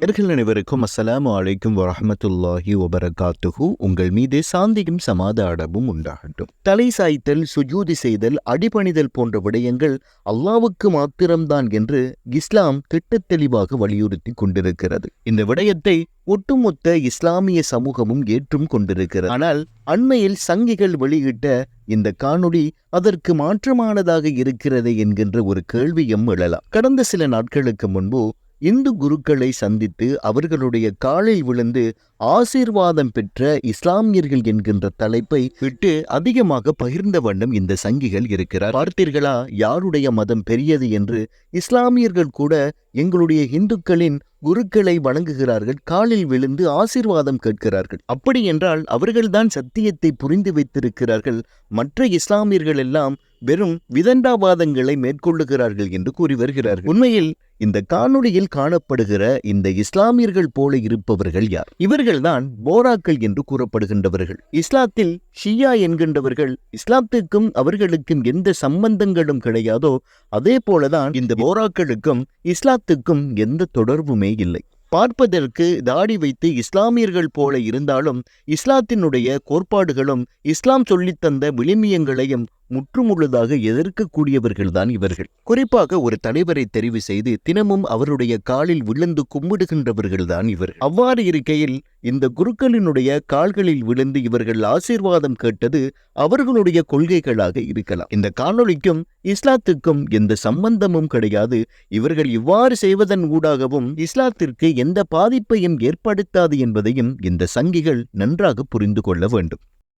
நேர்கள் அனைவருக்கும் அஸ்ஸலாமு அலைக்கும் வரஹ்மத்துல்லாஹி வபரகாத்துஹு. உங்கள் மீது சாந்தியும் சமாதானமும் உண்டாகட்டும். தலை சாய்த்தல் சுஜூதி செய்தல் அடிபணிதல் போன்ற விடயங்கள் அல்லாவுக்கு மாத்திரம்தான் என்று இஸ்லாம் திட்டத்தெளிவாக வலியுறுத்தி கொண்டிருக்கிறது. இந்த விடயத்தை ஒட்டுமொத்த இஸ்லாமிய சமூகமும் ஏற்றும் கொண்டிருக்கிறது. ஆனால் அண்மையில் சங்கிகள் வெளியிட்ட இந்த காணொளி அதற்கு மாற்றமானதாக இருக்கிறது என்கின்ற ஒரு கேள்வியும் எழலாம். கடந்த சில நாட்களுக்கு முன்பு இந்து குருக்களை சந்தித்து அவர்களுடைய காலில் விழுந்து ஆசீர்வாதம் பெற்ற இஸ்லாமியர்கள் என்கின்ற தலைப்பை விட்டு அதிகமாக பகிர்ந்த வண்ணம் இந்த சங்கிகள் இருக்கிறார். பார்த்தீர்களா? யாருடைய மதம் பெரியது என்று? இஸ்லாமியர்கள் கூட எங்களுடைய இந்துக்களின் குருக்களை வணங்குகிறார்கள் காலில் விழுந்து ஆசீர்வாதம் கேட்கிறார்கள். அப்படி என்றால் அவர்கள்தான் சத்தியத்தை புரிந்து வைத்திருக்கிறார்கள். மற்ற இஸ்லாமியர்கள் எல்லாம் வெறும் விதண்டாவாதங்களை மேற்கொள்ளுகிறார்கள் என்று கூறி வருகிறார்கள். உண்மையில் இந்த காணொளியில் காணப்படுகிற இந்த இஸ்லாமியர்கள் போல இருப்பவர்கள் யார்? இவர்கள்தான் போராக்கள் என்று கூறப்படுகின்றவர்கள். இஸ்லாத்தில் ஷியா என்கின்றவர்கள் இஸ்லாத்துக்கும் அவர்களுக்கும் எந்த சம்பந்தங்களும் கிடையாதோ அதே போலதான் இந்த போராக்களுக்கும் இஸ்லாத்துக்கும் எந்த தொடர்புமே இல்லை. பார்ப்பதற்கு தாடி வைத்து இஸ்லாமியர்கள் போல இருந்தாலும் இஸ்லாத்தினுடைய கோட்பாடுகளும் இஸ்லாம் சொல்லித்தந்த விளிமியங்களையும் முற்றுமுழுதாக எதிர்க்கக்கூடியவர்கள்தான் இவர்கள். குறிப்பாக ஒரு தலைவரை தெரிவு செய்து தினமும் அவருடைய காலில் விழுந்து கும்பிடுகின்றவர்கள்தான் இவர் அவ்வாறு இருக்கையில் இந்த குருக்களினுடைய கால்களில் விழுந்து இவர்கள் ஆசீர்வாதம் கேட்டது அவர்களுடைய கொள்கைகளாக இருக்கலாம். இந்த காணொலிக்கும் இஸ்லாத்துக்கும் எந்த சம்பந்தமும் கிடையாது. இவர்கள் இவ்வாறு செய்வதன் ஊடாகவும் இஸ்லாத்திற்கு எந்த பாதிப்பையும் ஏற்படுத்தாது என்பதையும் இந்த சங்கிகள் நன்றாக புரிந்து கொள்ள வேண்டும்.